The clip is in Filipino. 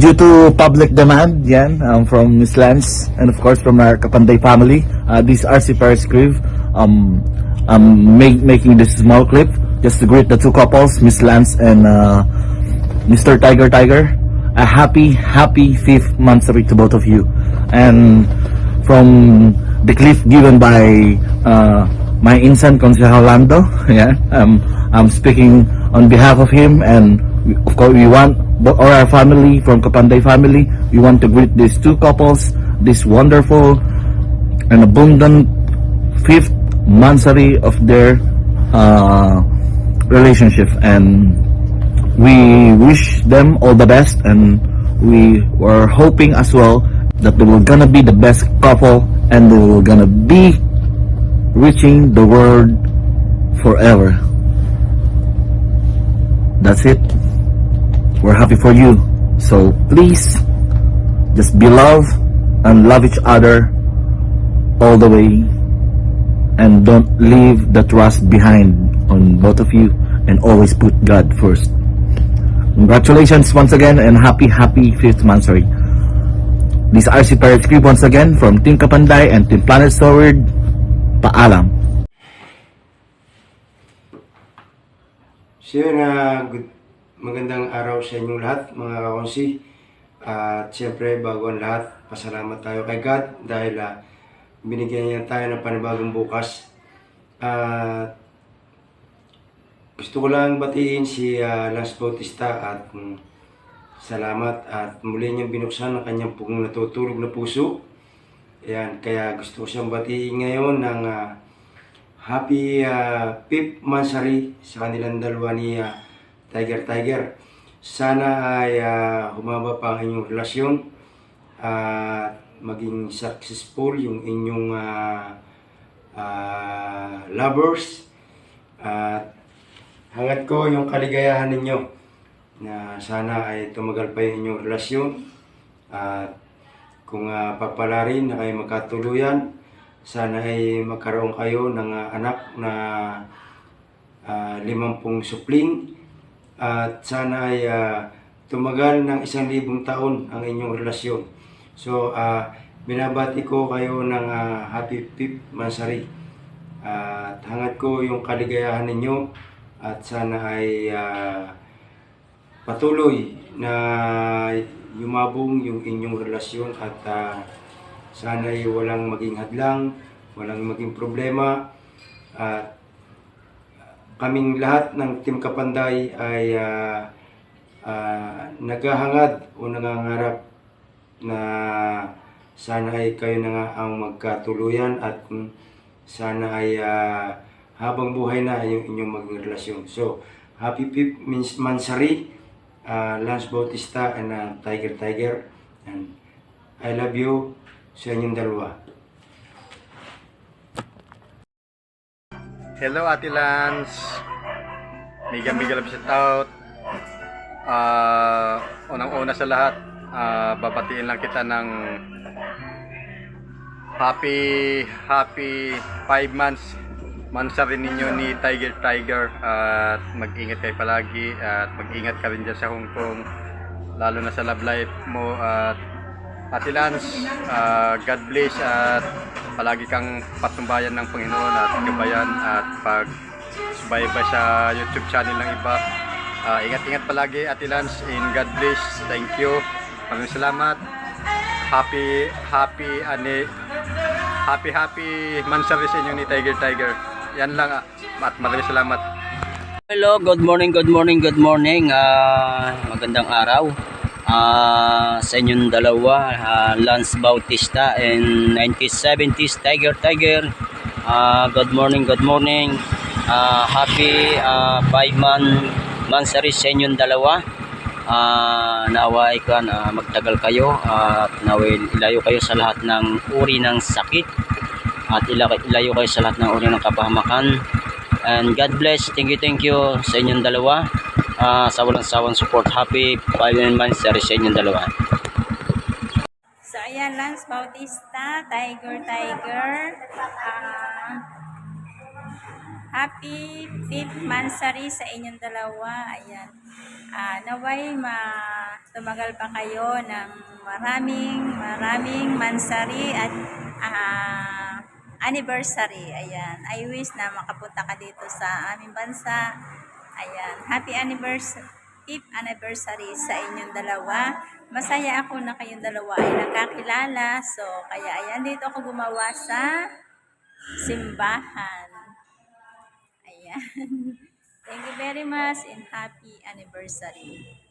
due to public demand, yan, um, from Miss Lance and of course from our Kapanday family, uh, this RC Paris Creve, um, um, make, making this small clip just to greet the two couples, Miss Lance and uh, Mr. Tiger Tiger. A happy, happy fifth monthsary to both of you. And from the clip given by uh, my insan Consejal Lando, yeah, um, I'm speaking on behalf of him and of course we want or our family from Kapanday family, we want to greet these two couples, this wonderful and abundant fifth monthsary of their uh, relationship and we wish them all the best and we were hoping as well that they were gonna be the best couple and they were gonna be reaching the world forever. That's it. We're happy for you. So please just be love and love each other all the way and don't leave the trust behind on both of you and always put God first. Congratulations once again and happy, happy fifth monthsary. This is RC Pirate Script once again from Team Kapanday and Team Planet Sword. Paalam. Yun, ah, good, magandang araw sa inyong lahat mga kakonsi. At siyempre, bago ang lahat, pasalamat tayo kay God dahil ah, binigyan niya tayo ng panibagong bukas. At gusto ko lang batiin si ah, Lance Bautista at mm, salamat at muli niyang binuksan ang kanyang pong natutulog na puso. Ayan, kaya gusto ko siyang batiin ngayon ng ah, Happy uh, fifth monthsary sa kanilang dalawa ni ah, Tiger Tiger. Sana ay ah, humaba pa ang inyong relasyon at maging successful yung inyong ah, ah, lovers. At hangad ko yung kaligayahan ninyo na sana ay tumagal pa yung inyong relasyon at kung uh, papalarin na kayo magkatuluyan, sana ay magkaroon kayo ng ah, anak na ah, limampung supling at sana ay ah, tumagal ng isang libong taon ang inyong relasyon. So, ah, binabati ko kayo ng ah, happy fifth monthsary. At hangad ko yung kaligayahan ninyo at sana ay ah, patuloy na yumabong yung inyong relasyon at ah, sana ay walang maging hadlang, walang maging problema at kaming lahat ng Team Kapanday ay ah, ah, naghahangad o nangangarap na sana ay kayo na nga ang magkatuluyan at sana ay ah, habang buhay na yung inyong maging relasyon. So, happy fifth means Mansari, uh, Lance Bautista and ah, Tiger Tiger. And I love you sa inyong dalawa. Hello Ate Lance. Mega mega love shout out. Ah, unang-una sa lahat, ah, babatiin lang kita ng happy happy 5 months mansari ninyo ni Tiger Tiger at mag-ingat kayo palagi at mag-ingat ka rin dyan sa Hong Kong lalo na sa love life mo at Ate Lance, ah, God bless at palagi kang patumbayan ng Panginoon at gabayan at pag subaybay sa YouTube channel ng iba. Ah, ingat-ingat palagi Ate Lance in God bless. Thank you. Maraming salamat. Happy, happy, ani, happy, happy mansari sa inyo ni Tiger Tiger. Yan lang ah. at maraming salamat. Hello, good morning, good morning, good morning. Ah, magandang araw. Ah, sa inyong dalawa, ah, Lance Bautista and 1970s Tiger Tiger. Ah, good morning, good morning. Ah, happy 5 man mansari sa inyong dalawa. Ah, naway ka na magtagal kayo at naway ilayo kayo sa lahat ng uri ng sakit at ila- ilayo kayo sa lahat ng uri ng kapahamakan And God bless. Thank you, thank you sa inyong dalawa. Ah, sa walang sawang support. Happy 5 months sa inyong dalawa. So, ayan, Lance Bautista, Tiger Tiger. Ah, happy fifth mansari sa inyong dalawa. Ayan. Ah, naway ma tumagal pa kayo ng maraming maraming mansari at ah, anniversary. Ayan. I wish na makapunta ka dito sa aming bansa. Ayan. Happy anniversary. Fifth anniversary sa inyong dalawa. Masaya ako na kayong dalawa ay nagkakilala. So, kaya ayan, dito ako gumawa sa simbahan. Ayan. Thank you very much and happy anniversary.